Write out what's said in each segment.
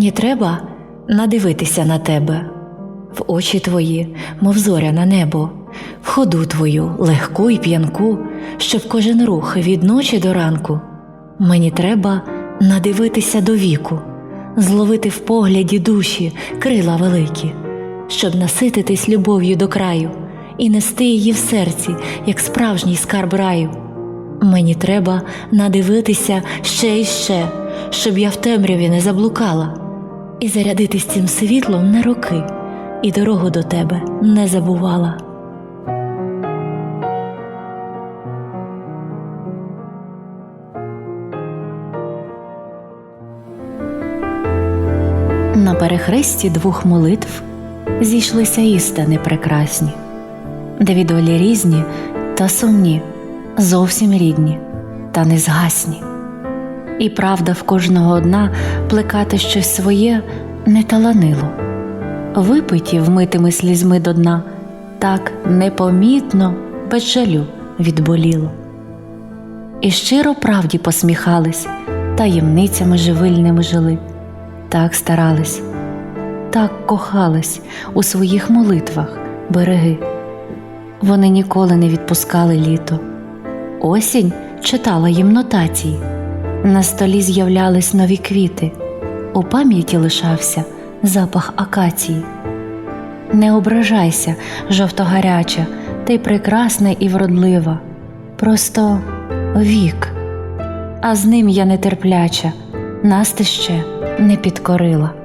Мені треба надивитися на тебе, в очі твої, мов зоря на небо, в ходу твою легку і п'янку, щоб кожен рух від ночі до ранку. Мені треба надивитися до віку, зловити в погляді душі крила великі, щоб насититись любов'ю до краю і нести її в серці, як справжній скарб раю. Мені треба надивитися ще і ще, щоб я в темряві не заблукала, і зарядитись цим світлом на роки, і дорогу до тебе не забувала. На перехресті двох молитв зійшлися істини прекрасні, дві долі різні та сумні, зовсім рідні та незгасні. І правда в кожного одна плекати щось своє не таланило, випиті вмитими слізьми до дна, так непомітно, без жалю відболіло. І щиро правді посміхались, таємницями живильними жили, так старались, так кохались у своїх молитвах береги. Вони ніколи не відпускали літо. Осінь читала їм нотації. На столі з'являлись нові квіти, у пам'яті лишався запах акації. Не ображайся, жовтогаряча, ти прекрасна і вродлива, просто вік, а з ним я нетерпляча, нас ти ще не підкорила.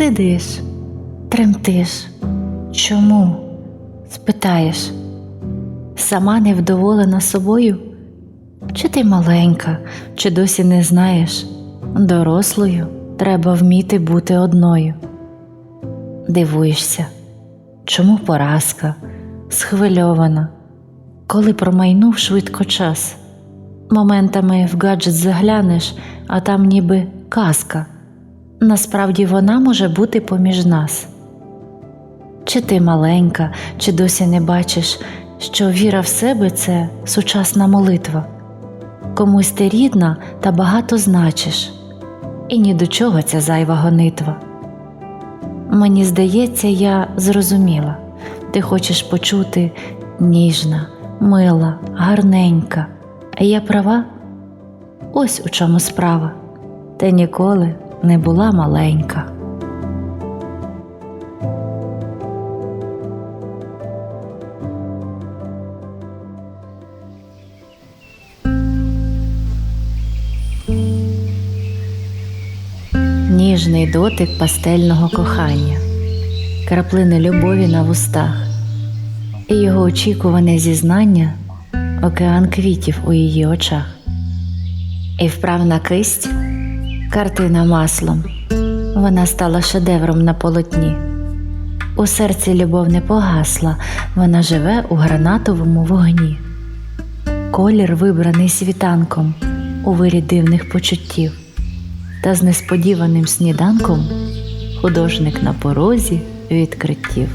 Сидиш, тремтиш. Чому? спитаєш. Сама невдоволена собою? Чи ти маленька, чи досі не знаєш? Дорослою треба вміти бути одною. Дивуєшся, чому поразка, схвильована, коли промайнув швидко час. Моментами в гаджет заглянеш, а там ніби казка. Насправді вона може бути поміж нас. Чи ти маленька, чи досі не бачиш, що віра в себе це сучасна молитва, комусь ти рідна та багато значиш, і ні до чого ця зайва гонитва. Мені здається, я зрозуміла, ти хочеш почути ніжна, мила, гарненька, а я права? Ось у чому справа. Ти ніколи не була маленька. Ніжний дотик пастельного кохання, краплини любові на вустах, і його очікуване зізнання океан квітів у її очах, і вправна кисть картина маслом. Вона стала шедевром на полотні. У серці любов не погасла, вона живе у гранатовому вогні. Колір вибраний світанком у вирі дивних почуттів, та з несподіваним сніданком художник на порозі відкриттів.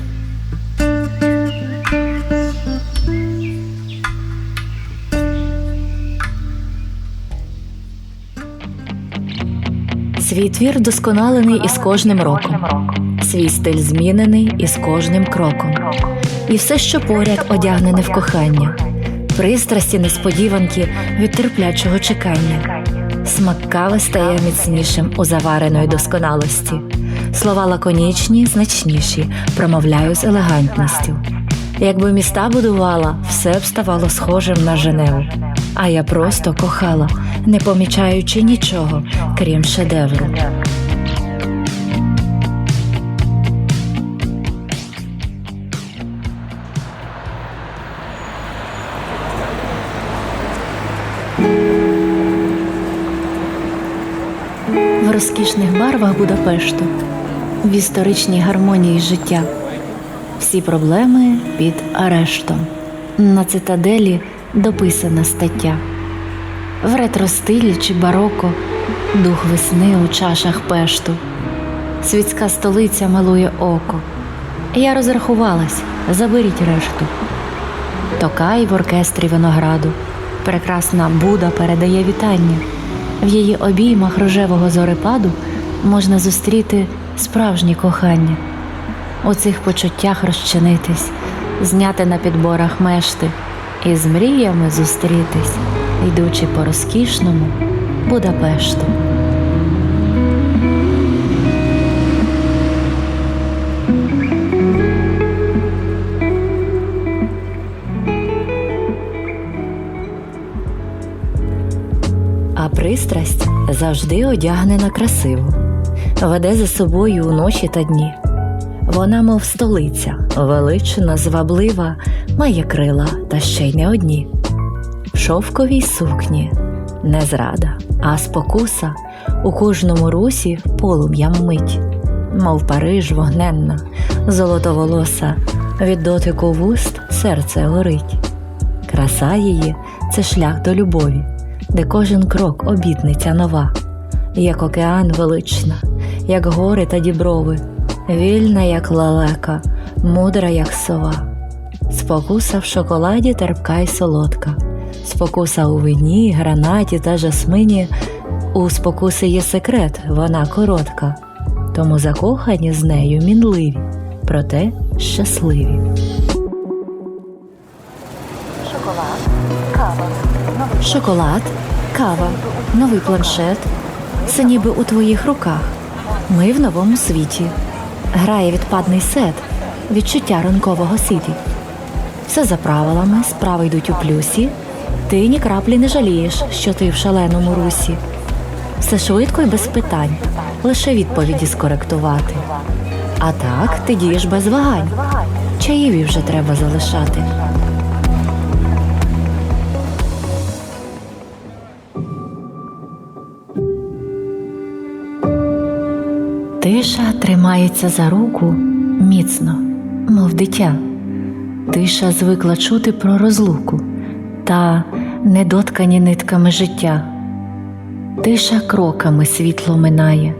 Свій твір вдосконалений із кожним роком, свій стиль змінений із кожним кроком, і все, що поряд одягнене в кохання, пристрасті, несподіванки від терплячого чекання. Смак кави стає міцнішим у завареної досконалості. Слова лаконічні, значніші, промовляю з елегантністю. Якби міста будувала, все б ставало схожим на Женеву. А я просто кохала, не помічаючи нічого, крім шедевру. В розкішних барвах Будапешту, в історичній гармонії життя. Всі проблеми під арештом. На цитаделі дописана стаття. в ретро-стилі чи бароко, дух весни у чашах пешту. Світська столиця милує око. Я розрахувалась, заберіть решту. Токай в оркестрі винограду. Прекрасна Буда передає вітання. В її обіймах рожевого зорепаду можна зустріти справжнє кохання. У цих почуттях розчинитись, зняти на підборах мешти і з мріями зустрітись, йдучи по розкішному Будапешту. А пристрасть завжди одягнена красиво, веде за собою у ночі та дні. Вона, мов столиця, велична, зваблива, має крила та ще й не одні. В шовковій сукні не зрада, а спокуса. У кожному русі полум'ям мить, мов Париж вогненна, золотоволоса, від дотику вуст серце горить. Краса її це шлях до любові, де кожен крок обітниця нова, як океан велична, як гори та діброви, вільна, як лелека, мудра, як сова. Спокуса в шоколаді терпка й солодка, спокуса у вині, гранаті та жасмині. У спокуси є секрет, вона коротка, тому закохані з нею мінливі, проте щасливі. Шоколад, кава, новий планшет. Це ніби у твоїх руках. Ми в новому світі. Грає відпадний сет, відчуття ранкового сіті. Все за правилами, справи йдуть у плюсі. Ти ні краплі не жалієш, що ти в шаленому русі. Все швидко і без питань, лише відповіді скоректувати. А так ти дієш без вагань. Чаєві вже треба залишати. Тиша тримається за руку міцно, мов дитя. Тиша звикла чути про розлуку та недоткані нитками життя. Тиша кроками світло минає,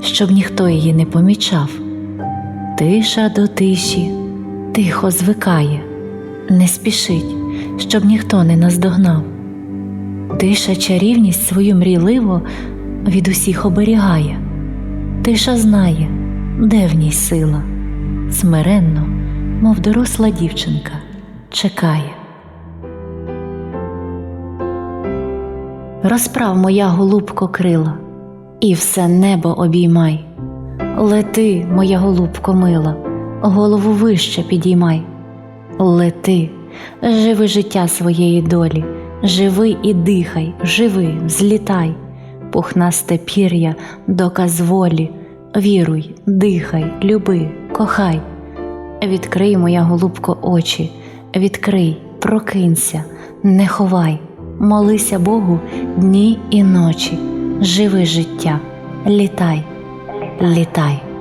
щоб ніхто її не помічав. Тиша до тиші тихо звикає, не спішить, щоб ніхто не наздогнав. Тиша чарівність свою мрійливо від усіх оберігає. Тиша знає, де в ній сила, смиренно, мов доросла дівчинка, чекає. Розправ моя голубко крила, і все небо обіймай. Лети, моя голубко мила, голову вище підіймай. Лети, живи життя своєї долі, живи і дихай, живи, злітай, пухнасте пір'я, доказ волі, віруй, дихай, люби, кохай. Відкрий, моя голубко, очі, відкрий, прокинься, не ховай, молися Богу дні і ночі, живи життя, літай, літай.